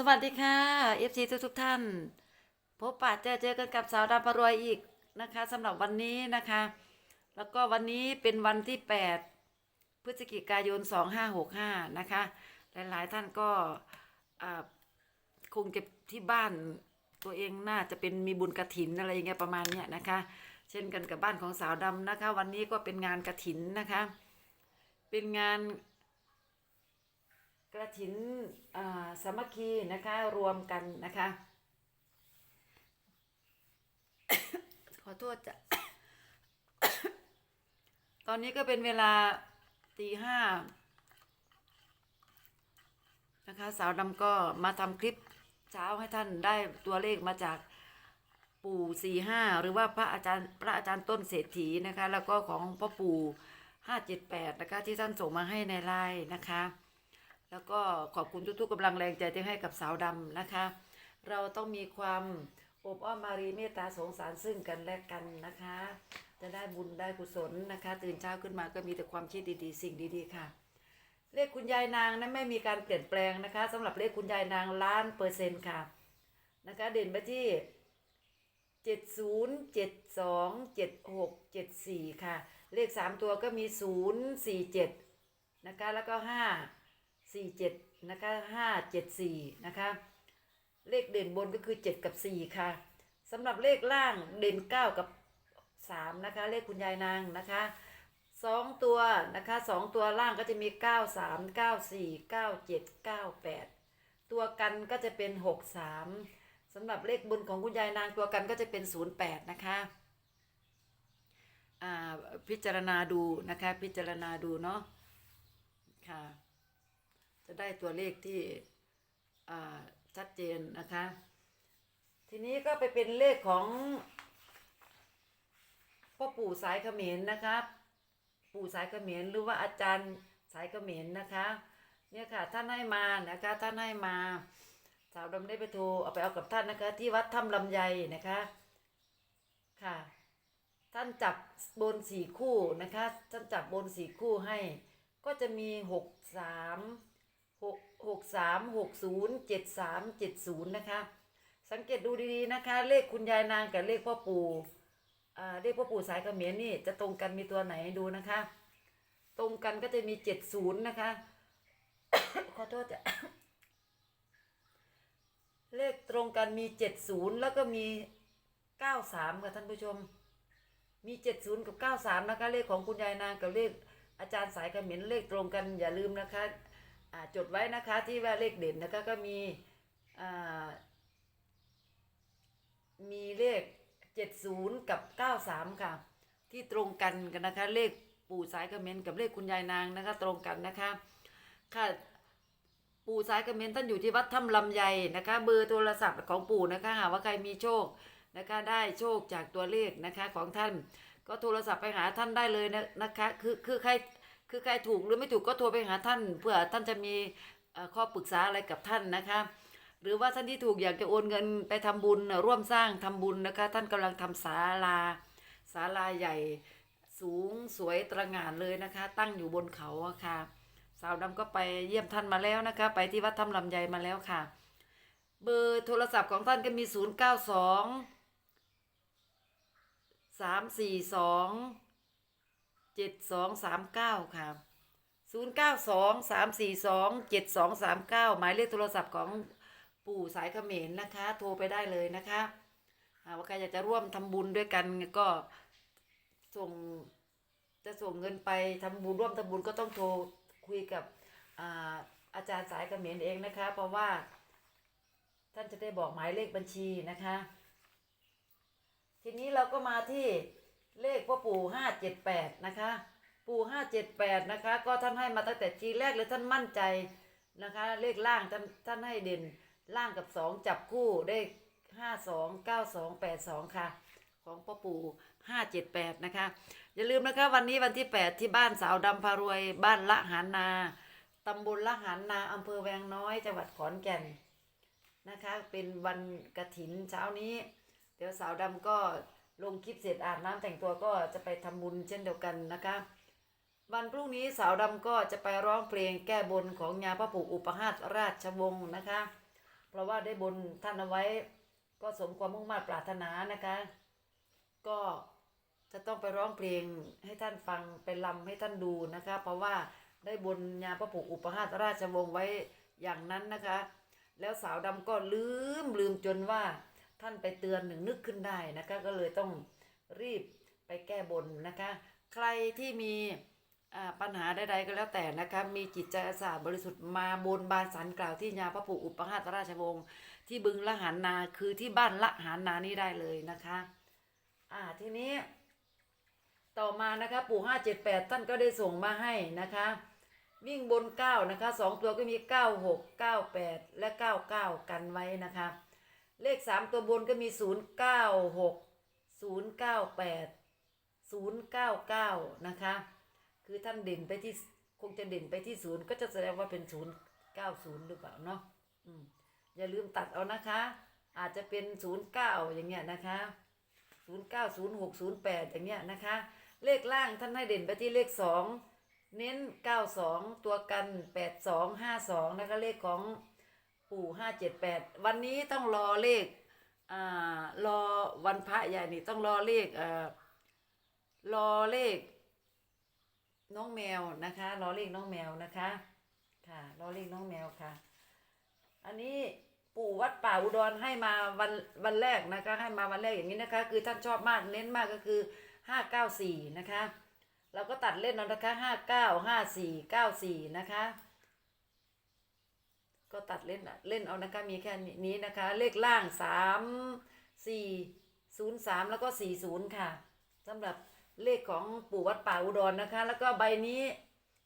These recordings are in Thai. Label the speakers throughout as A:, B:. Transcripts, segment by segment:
A: สวัสดีค่ะ FC ทุกทุกท่าน พบปะเจอเจอกันกับสาวดาวประรวยอีกนะคะสำหรับวันนี้นะคะ แล้วก็วันนี้เป็นวันที่ 8 พฤศจิกายน 2565 นะคะ หลายๆท่านก็คงจะที่บ้านตัวเองน่าจะเป็นมีบุญกระถินอะไรอย่างเงี้ยประมาณเนี้ยนะคะ เช่นกันกับบ้านของสาวดำนะคะ วันนี้ก็เป็นงานกระถินนะคะ เป็นงาน กระถินอ่าสามัคคีนะคะรวมกันนะคะ ขอโทษจ้ะตอนนี้ก็เป็นเวลาตีห้านะคะสาวดำก็มาทำคลิปเช้าให้ท่านได้ตัวเลขมาจากปู่สี่ห้าหรือว่าพระอาจารย์พระอาจารย์ต้นเศรษฐีนะคะ แล้วก็ของพ่อปู่ห้าเจ็ดแปดนะคะที่ท่านส่งมาให้ในไลน์นะคะ แล้วก็ขอบคุณทุกๆกำลังแรงใจที่ให้กับสาวดำนะคะ เราต้องมีความอบอ้อมอารีเมตตาสงสารซึ่งกันและกันนะคะ จะได้บุญได้กุศลนะคะ ตื่นเช้าขึ้นมาก็มีแต่ความคิดดีๆ สิ่งดีๆค่ะ เลขคุณยายนางนั้นไม่มีการเปลี่ยนแปลงนะคะสำหรับเลขคุณยายนางล้านเปอร์เซ็นต์ค่ะนะคะ เด่นไปที่เจ็ดศูนย์เจ็ดสองเจ็ดหกเจ็ดสี่ค่ะ เลขสามตัวก็มีศูนย์สี่เจ็ดนะคะแล้วก็ห้า สี่เจ็ดนะคะห้าเจ็ดสี่นะคะ เลขเด่นบนก็คือเจ็ดกับสี่ค่ะสำหรับเลขล่างเด่นเก้ากับสามนะคะ เลขคุณยายนางนะคะสองตัวนะคะสองตัวล่างก็จะมีเก้าสามเก้าสี่เก้าเจ็ดเก้าแปดตัวกันก็จะเป็นหกสามสำหรับเลขบนของคุณยายนางตัวกันก็จะเป็นศูนย์แปดนะคะอ่าพิจารณาดูนะคะพิจารณาดูเนาะค่ะ จะได้ตัวเลขที่ชัดเจนนะคะ ทีนี้ก็ไปเป็นเลขของพ่อปู่สายเขมรนะคะปู่สายเขมรหรือว่าอาจารย์สายเขมรนะคะ เนี่ยค่ะท่านให้มานะคะท่านให้มา สาวดำได้ไปโทรเอาไปเอากับท่านนะคะ ที่วัดถ้ำลำไยนะคะค่ะ ท่านจับบนสี่คู่นะคะ ท่านจับบนสี่คู่ให้ ก็จะมีหกสาม หกหกสามหกศูนย์เจ็ดสามเจ็ดศูนย์นะคะ สังเกตดูดีๆนะคะ เลขคุณยายนางกับเลขพ่อปู่อ่าเลขพ่อปู่สายเขมรนี่จะตรงกันมีตัวไหนดูนะคะ ตรงกันก็จะมีเจ็ดศูนย์นะคะ ขอโทษจ้ะเลขตรงกันมีเจ็ดศูนย์แล้วก็มีเก้าสามค่ะท่านผู้ชม มีเจ็ดศูนย์กับเก้าสามนะคะ เลขของคุณยายนางกับเลขอาจารย์สายเขมรเลขตรงกันอย่าลืมนะคะ จดไว้นะคะที่ว่าเลขเด่นนะคะก็มีมีเลขเจ็ดศูนย์กับเก้าสามค่ะ ที่ตรงกันกันนะคะ เลขปู่สายกระเมรกับเลขคุณยายนางนะคะ ตรงกันนะคะค่ะปู่สายกระเมรท่านอยู่ที่วัดถ้ำลำไยนะคะ เบอร์โทรศัพท์ของปู่นะคะหากว่าใครมีโชคนะคะได้โชคจากตัวเลขนะคะของท่าน ก็โทรศัพท์ไปหาท่านได้เลยนะนะคะ คือคือใคร คือใครถูกหรือไม่ถูกก็โทรไปหาท่าน เพื่อท่านจะมีข้อปรึกษาอะไรกับท่านนะคะ หรือว่าท่านที่ถูกอยากจะโอนเงินไปทำบุญร่วมสร้างทำบุญนะคะ ท่านกำลังทำศาลาศาลาใหญ่สูงสวยตระหง่านเลยนะคะ ตั้งอยู่บนเขาะค่ะ สาวดำก็ไปเยี่ยมท่านมาแล้วนะคะ ไปที่วัดถ้ำลำไยมาแล้วค่ะ เบอร์โทรศัพท์ของท่านก็มี 0 9 2 3 4 2 7 2 3 9ค่ะ0 9 2 3 4 2 7 2 3 9หมายเลขโทรศัพท์ของปู่สายเขมรนะคะ โทรไปได้เลยนะคะหากว่าใครอยากจะร่วมทำบุญด้วยกันก็ส่งจะส่งเงินไปทำบุญร่วมทำบุญก็ต้องโทรคุยกับอาอาจารย์สายเขมรเองนะคะ เพราะว่า ท่านจะได้บอกหมายเลขบัญชีนะคะ ทีนี้เราก็มาที่ เลขพ่อปู่ห้าเจ็ดแปดนะคะ ปู่ห้าเจ็ดแปดนะคะ ก็ท่านให้มาตั้งแต่ทีแรกเลยท่านมั่นใจนะคะ เลขล่างท่านท่านให้เด่นล่างกับสองจับคู่ได้ห้าสองเก้าสองแปดสองค่ะ ของพ่อปู่ห้าเจ็ดแปดนะคะ อย่าลืมนะคะวันนี้วันที่8ที่บ้านสาวดำพารวยบ้านละหารนาตำบลละหารนาอำเภอแวงน้อยจังหวัดขอนแก่นนะคะ เป็นวันกระถินเช้านี้ เดี๋ยวสาวดำก็ ลงคลิปเสร็จอาบน้ำแต่งตัวก็จะไปทำบุญเช่นเดียวกันนะคะ วันพรุ่งนี้สาวดำก็จะไปร้องเพลงแก้บนของยาพระปู่อุปหาตราชวงศ์นะคะ เพราะว่าได้บนท่านเอาไว้ก็สมความมุ่งมั่นปรารถนานะคะ ก็จะต้องไปร้องเพลงให้ท่านฟังไปลำให้ท่านดูนะคะ เพราะว่าได้บนญาพระปุกอุปหาตราชวงศ์ไว้อย่างนั้นนะคะ แล้วสาวดำก็ลืมลืมจนว่า ท่านไปเตือนหนึ่งนึกขึ้นได้นะคะ ก็เลยต้องรีบไปแก้บนนะคะ ใครที่มีปัญหาใดๆก็แล้วแต่นะคะมีจิตใจอาสาบริสุทธิ์มาบนบานสันกล่าวที่ญาพระปุกอุปหาตราชวงศ์ที่บึงละหานนาคือที่บ้านละหานนานี้ได้เลยนะคะอ่าทีนี้ ต่อมานะคะปู่ห้าเจ็ดแปดท่านก็ได้ส่งมาให้นะคะ วิ่งบนเก้านะคะสองตัวก็มีเก้าหกเก้าแปดและเก้าเก้ากันไว้นะคะ เลขสามตัวบนก็มีศูนย์เก้าหกศูนย์เก้าแปดศูนย์เก้าเก้านะคะ คือท่านเด่นไปที่คงจะเด่นไปที่ศูนย์ก็จะแสดงว่าเป็นศูนย์เก้าศูนย์หรือเปล่าเนาะอืมอย่าลืมตัดเอานะคะ อาจจะเป็นศูนย์เก้าอย่างเงี้ยนะคะศูนย์เก้าศูนย์หกศูนย์แปดอย่างเงี้ยนะคะ เลขล่างท่านให้เด่นไปที่เลขสองเน้นเก้าสองตัวกันแปดสองห้าสองนะคะเลขของ ปู่ห้าเจ็ดแปดวันนี้ต้องรอเลขอ่ารอวันพระใหญ่นี่ต้องรอเลขอ่อรอเลข น้องแมวนะคะ รอเลขน้องแมวนะคะ ค่ะ รอเลขน้องแมวค่ะ อันนี้ปู่วัดป่าอุดรให้มาวันวันแรกนะคะ ให้มาวันแรกอย่างนี้นะคะ คือท่านชอบมากเน้นมากก็คือห้าเก้าสี่นะคะ เราก็ตัดเล่นเอานะคะห้าเก้าห้าสี่เก้าสี่นะคะ ก็ตัดเล่นเล่นเอานะคะมีแค่นี้นะคะ เลขล่างสามสี่ศูนย์สามแล้วก็สี่ศูนย์ค่ะสำหรับเลขของปู่วัดป่าอุดรนะคะ แล้วก็ใบนี้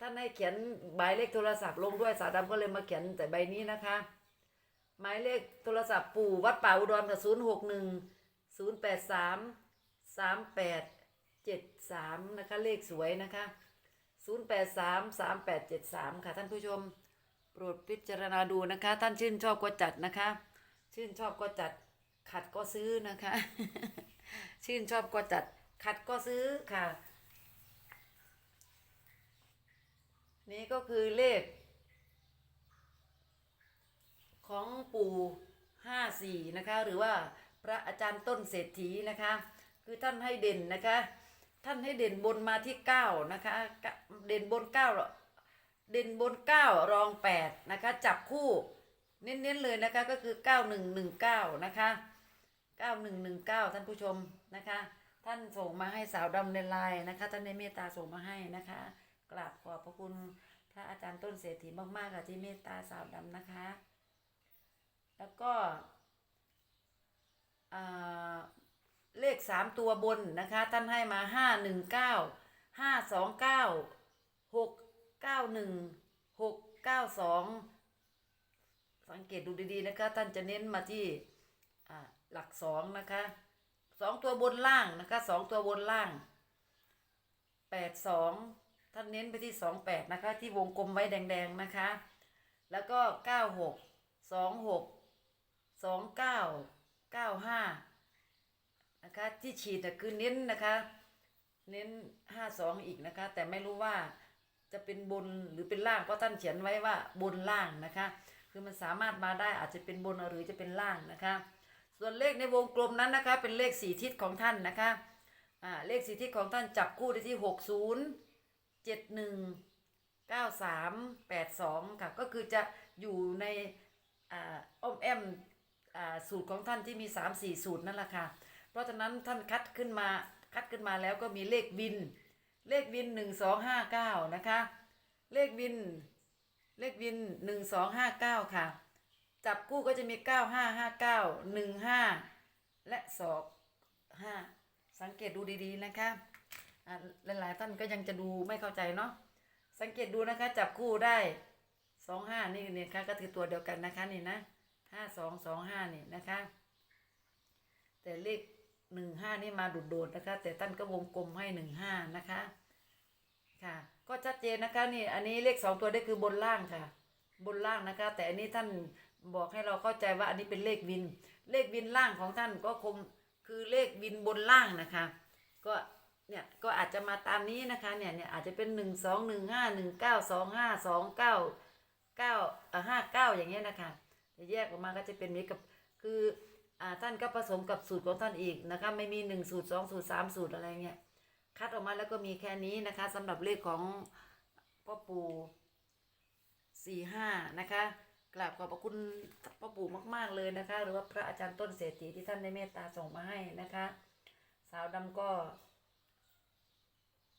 A: ท่านให้เขียนหมายเลขโทรศัพท์ลงด้วยสาวดำก็เลยมาเขียนแต่ใบนี้นะคะ หมายเลขโทรศัพท์ปู่วัดป่าอุดรกับศูนย์หกหนึ่งศูนย์แปดสามสามแปดเจ็ดสามนะคะเลขสวยนะคะศูนย์แปดสามสามแปดเจ็ดสามค่ะท่านผู้ชม โปรดพิจารณาดูนะคะ ท่านชื่นชอบก็จัดนะคะ ชื่นชอบก็จัด ขัดก็ซื้อนะคะ ชื่นชอบก็จัด ขัดก็ซื้อค่ะ นี่ก็คือเลข ของปู่ห้าสี่นะคะ หรือว่าพระอาจารย์ต้นเศรษฐีนะคะ คือท่านให้เด่นนะคะ ท่านให้เด่นบนมาที่เก้านะคะกะเด่นบนเก้า เด่นบนเก้ารองแปดนะคะ จับคู่ เน้นๆเลยนะคะก็คือเก้าหนึ่งหนึ่งเก้านะคะเก้าหนึ่งหนึ่งเก้าท่านผู้ชมนะคะ ท่านส่งมาให้สาวดำในไลน์นะคะ ท่านในเมตตาส่งมาให้นะคะกราบขอบพระคุณพระอาจารย์ต้นเศรษฐีมากๆค่ะที่เมตตาสาวดำนะคะ แล้วก็เลขสามตัวบนนะคะ ท่านให้มาห้าหนึ่งเก้าห้าสองเก้าหก เก้าหนึ่งหกเก้าสองสังเกตดูดีๆนะคะ ท่านจะเน้นมาที่หลักสองนะคะสองตัวบนล่างนะคะสองตัวบนล่างแปดสองท่านเน้นไปที่สองแปดนะคะ ที่วงกลมไว้แดงๆนะคะ แล้วก็เก้าหกสองหกสองเก้าเก้าห้านะคะที่ฉีดคือเน้นนะคะ เน้นห้าสองอีกนะคะ แต่ไม่รู้ว่า จะเป็นบนหรือเป็นล่างเพราะท่านเขียนไว้ว่าบนล่างนะคะ คือมันสามารถมาได้อาจจะเป็นบนหรือจะเป็นล่างนะคะ ส่วนเลขในวงกลมนั้นนะคะ เป็นเลขสี่ทิศของท่านนะคะอ่าเลขสี่ทิศของท่านจับคู่ได้ที่หกศูนย์เจ็ดหนึ่งเก้าสามแปดสองค่ะก็คือจะอยู่ในอ่าอ้อมแอมอ่าสูตรของท่านที่มีสามสี่สูตรนั่นแหละค่ะ เพราะฉะนั้นท่านคัดขึ้นมาคัดขึ้นมาแล้วก็มีเลขวิน เลขวินหนึ่งสองห้าเก้านะคะ เลขวิน เลขวินหนึ่งสองห้าเก้าค่ะ จับคู่ก็จะมีเก้าห้าห้าเก้าหนึ่งห้าและสองห้าสังเกตดูดีๆนะคะหลายๆท่านก็ยังจะดูไม่เข้าใจเนาะสังเกตดูนะคะ จับคู่ได้สองห้านี่เนี่ยค่ะก็คือตัวเดียวกันนะคะนี่นะห้าสองสองห้านี่นะคะ แต่เลข หนึ่งห้านี่มาโดดๆนะคะ แต่ท่านก็วงกลมให้หนึ่งห้านะคะ ค่ะ ก็ชัดเจนนะคะนี่ อันนี้เลขสองตัวได้คือบนล่างค่ะ บนล่างนะคะ แต่อันนี้ท่านบอกให้เราเข้าใจว่าอันนี้เป็นเลขวิน เลขวินล่างของท่านก็คงคือเลขวินบนล่างนะคะ ก็เนี่ยก็อาจจะมาตามนี้นะคะเนี่ยเนี่ยอาจจะเป็นหนึ่งสองหนึ่งห้าหนึ่งเก้าสองห้าสองเก้าเก้าห้าเก้าอย่างเงี้ยนะคะจะแยกออกมาก็จะเป็นนี้กับคือ ท่านก็ผสมกับสูตรของท่านอีกนะคะ ไม่มีหนึ่งสูตรสองสูตรสามสูตรอะไรเงี้ยคัดออกมาแล้วก็มีแค่นี้นะคะสำหรับเลขของพ่อปู่สี่ห้านะคะกราบขอบพระคุณพ่อปู่มาก ๆเลยนะคะ หรือว่าพระอาจารย์ต้นเศรษฐีที่ท่านได้เมตตาส่งมาให้นะคะ สาวดำก็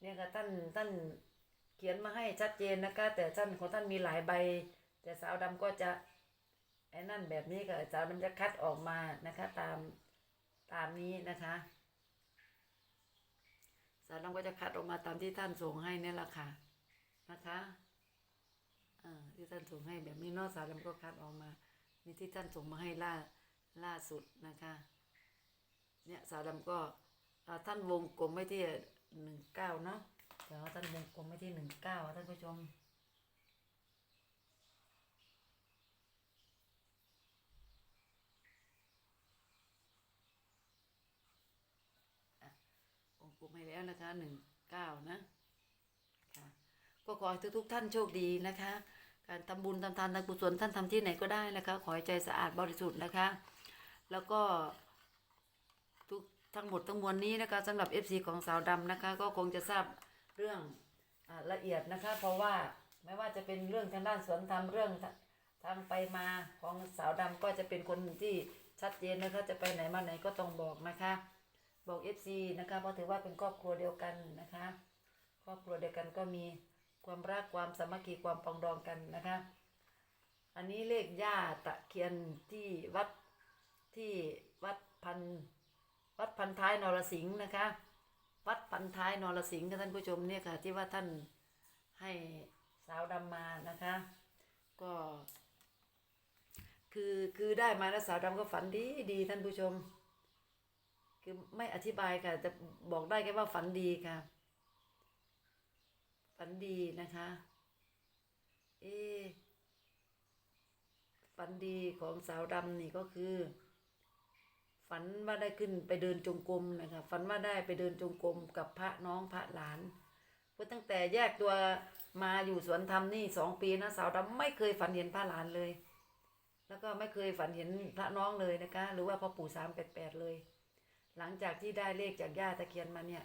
A: เนี่ยค่ะท่านท่านเขียนมาให้ชัดเจนนะคะ แต่ท่านของท่านมีหลายใบ แต่สาวดำก็จะ ไอ้นั่นแบบนี้ค่ะสาวดำจะคัดออกมานะคะ ตามตามนี้นะคะสาวดำก็จะคัดออกมาตามที่ท่านส่งให้นี่แหละค่ะนะคะอ่าที่ท่านส่งให้แบบนี้นอกสาวดำก็คัดออกมานี่ที่ท่านส่งมาให้ล่าล่าสุดนะคะเนี่ยสาวดำก็ท่านวงกลมไว้ที่หนึ่งเก้าเนาะเดี๋ยวท่านวงกลมไว้ที่หนึ่งเก้าท่านผู้ชม กลุ่มให้แล้วนะคะหนึ่งเก้านะค่ะก็ขอให้ทุกๆท่านโชคดีนะคะ การทำบุญทำทานทำกุศลท่านทำที่ไหนก็ได้นะคะ ขอให้ใจสะอาดบริสุทธิ์นะคะ แล้วก็ทุกทั้งหมดทั้งมวลนี้นะคะสำหรับ FC ของสาวดำนะคะ ก็คงจะทราบเรื่องอละเอียดนะคะ เพราะว่าไม่ว่าจะเป็นเรื่องทางด้านสวนธรรมเรื่องทางไปมาของสาวดำก็จะเป็นคนที่ชัดเจนนะคะ จะไปไหนมาไหนก็ต้องบอกนะคะ บอก FC นะคะเพราะถือว่าเป็นครอบครัวเดียวกันนะคะ ครอบครัวเดียวกันก็มีความรักความสามัคคีความปองดองกันนะคะ อันนี้เลขย่าตะเคียนที่วัดที่วัดพันวัดพันท้ายนรสิงห์นะคะ วัดพันท้ายนรสิงห์ค่ะท่านผู้ชมเนี่ยค่ะที่ว่าท่านให้สาวดำมานะคะ ก็ คือคือได้มาแล้วสาวดำก็ฝันดีดีท่านผู้ชม คือไม่อธิบายค่ะจะบอกได้แค่ว่าฝันดีค่ะ ฝันดีนะคะ เอฝันดีของสาวดำนี่ก็คือ ฝันว่าได้ขึ้นไปเดินจงกรมนะคะฝันว่าได้ไปเดินจงกรมกับพระน้องพระหลานเพราะตั้งแต่แยกตัวมาอยู่สวนธรรมนี่สองปีนะสาวดำไม่เคยฝันเห็นพระหลานเลย แล้วก็ไม่เคยฝันเห็นพระน้องเลยนะคะ หรือว่าพ่อปู่สามแปดแปดเลย หลังจากที่ได้เลขจากย่าตะเคียนมาเนี่ย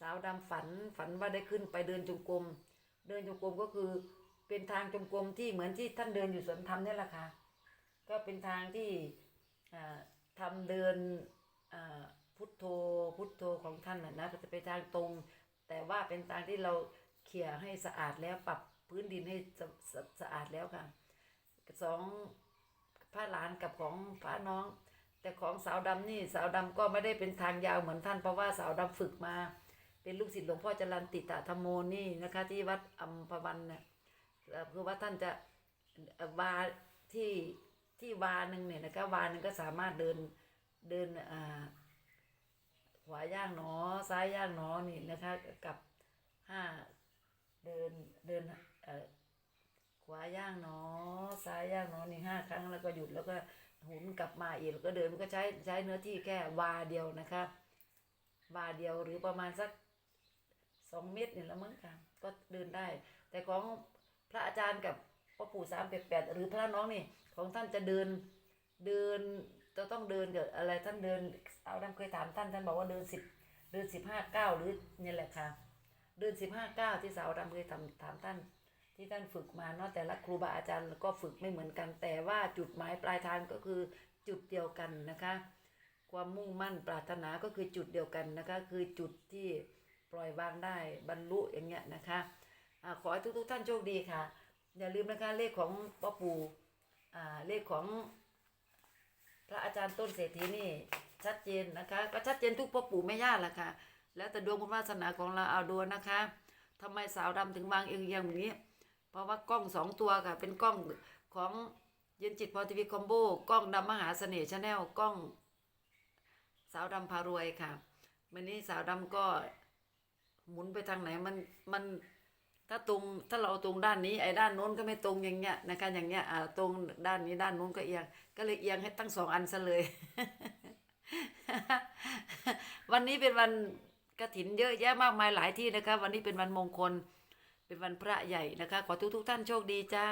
A: สาวดำฝันฝันว่าได้ขึ้นไปเดินจงกรมเดินจงกรมก็คือเป็นทางจงกรมที่เหมือนที่ท่านเดินอยู่สวนธรรมนี่แหละค่ะก็เป็นทางที่อ่าทำเดินพุทโธพุทโธของท่านนะนะก็จะเป็นทางตรง แต่ว่าเป็นทางที่เราเขี่ยให้สะอาดแล้วปรับพื้นดินให้สะสะสะอาดแล้วค่ะสองพระหลานกับของพระน้อง แต่ของสาวดำนี่สาวดำก็ไม่ได้เป็นทางยาวเหมือนท่านเพราะว่าสาวดำฝึกมา เป็นลูกศิษย์หลวงพ่อจรันติตะธรรมโมนี่นะคะ ที่วัดอัมพวันเนี่ยเอ่อคือว่าท่านจะวาที่ที่วาหนึ่งเนี่ยนะคะวาหนึ่งก็สามารถเดินเดินอ่าขวาย่างหนอซ้ายย่างหนอนี่นะคะกับห้าเดินเดินอ่อขวาย่างหนอซ้ายย่างหนอนี่ห้าครั้งแล้วก็หยุดแล้วก็ หมุนกลับมาอีกก็เดินมันก็ใช้ใช้เนื้อที่แค่วาเดียวนะคะวาเดียวหรือประมาณสักสองเมตรเนี่ยละมั้งค่ะก็เดินได้ แต่ของพระอาจารย์กับพ่อปู่สามแปดแปดหรือพระน้องนี่ ของท่านจะเดินเดินจะต้องเดินเกับอะไรท่านเดินเอาดำเคยถามท่านท่านบอกว่าเดินสิบเดินสิบห้าเก้าหรือเนี่ยแหละค่ะ เดินสิบห้าเก้าที่สาวดำเคยถามถามท่าน ที่ท่านฝึกมาเนาะแต่ละครูบาอาจารย์ก็ฝึกไม่เหมือนกัน แต่ว่าจุดหมายปลายทางก็คือจุดเดียวกันนะคะ ความมุ่งมั่นปรารถนาก็คือจุดเดียวกันนะคะ คือจุดที่ปล่อยวางได้บรรลุอย่างเงี้ยนะคะอาขอให้ทุกๆท่านโชคดีค่ะ อย่าลืมนะคะเลขของพ่อปูอ่าเลขของพระอาจารย์ต้นเศรษฐีนี่ชัดเจนนะคะ ก็ชัดเจนทุกพ่อปู่แม่ย่าแหละค่ะ แล้วแต่ดวงบุญวาสนาของเราเอาดูนะคะทำไมสาวดำถึงวางเอียงอย่างนี้ เพราะว่ากล้องสองตัวค่ะ เป็นกล้องของเย็นจิตพอทีวีคอมโบกล้องดำมหาเสน่ห์ชาแนลกล้อง สาวดำพารวยค่ะวันนี้สาวดำก็หมุนไปทางไหนมันมันถ้าตรงถ้าเราเอาตรงด้านนี้ไอ้ด้านโน้นก็ไม่ตรงอย่างเงี้ยนะคะอย่างเงี้ยอ่าตรงด้านนี้ด้านโน้นก็เอียง ก็เลยเอียงให้ตั้งสองอันซะเลย วันนี้เป็นวันกระถินเยอะแยะมากมายหลายที่นะคะ วันนี้เป็นวันมงคล เป็นวันพระใหญ่นะคะ ขอทุกทุกท่านโชคดีจ้า